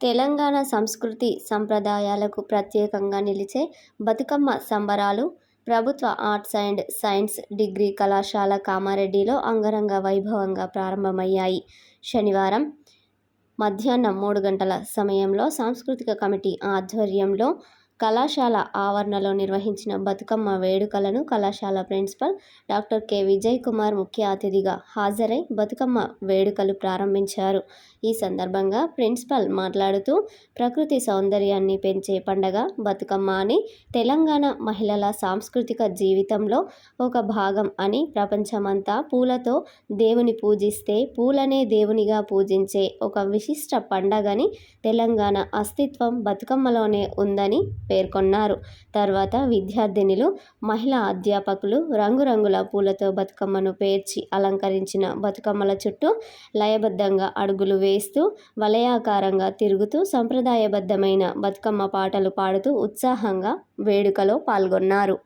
తెలంగాణ సంస్కృతి సంప్రదాయాలకు ప్రత్యేకంగా నిలిచే బతుకమ్మ సంబరాలు ప్రభుత్వ ఆర్ట్స్ అండ్ సైన్స్ డిగ్రీ కళాశాల కామారెడ్డిలో అంగరంగ వైభవంగా ప్రారంభమయ్యాయి. శనివారం మధ్యాహ్నం మూడు గంటల సమయంలో సాంస్కృతిక కమిటీ ఆధ్వర్యంలో కళాశాల ఆవరణలో నిర్వహించిన బతుకమ్మ వేడుకలను కళాశాల ప్రిన్సిపల్ డాక్టర్ కె. విజయకుమార్ ముఖ్య అతిథిగా హాజరై బతుకమ్మ వేడుకలు ప్రారంభించారు. ఈ సందర్భంగా ప్రిన్సిపల్ మాట్లాడుతూ ప్రకృతి సౌందర్యాన్ని పెంచే పండగ బతుకమ్మ అని, తెలంగాణ మహిళల సాంస్కృతిక జీవితంలో ఒక భాగం అని, ప్రపంచమంతా పూలతో దేవుని పూజిస్తే పూలనే దేవునిగా పూజించే ఒక విశిష్ట పండగని, తెలంగాణ అస్తిత్వం బతుకమ్మలోనే ఉందని పేర్కొన్నారు తర్వాత విద్యార్థినులు మహిళా అధ్యాపకులు రంగురంగుల పూలతో బతుకమ్మను పేర్చి అలంకరించిన బతుకమ్మల చుట్టూ లయబద్ధంగా అడుగులు వేస్తూ వలయాకారంగా తిరుగుతూ సంప్రదాయబద్ధమైన బతుకమ్మ పాటలు పాడుతూ ఉత్సాహంగా వేడుకలో పాల్గొన్నారు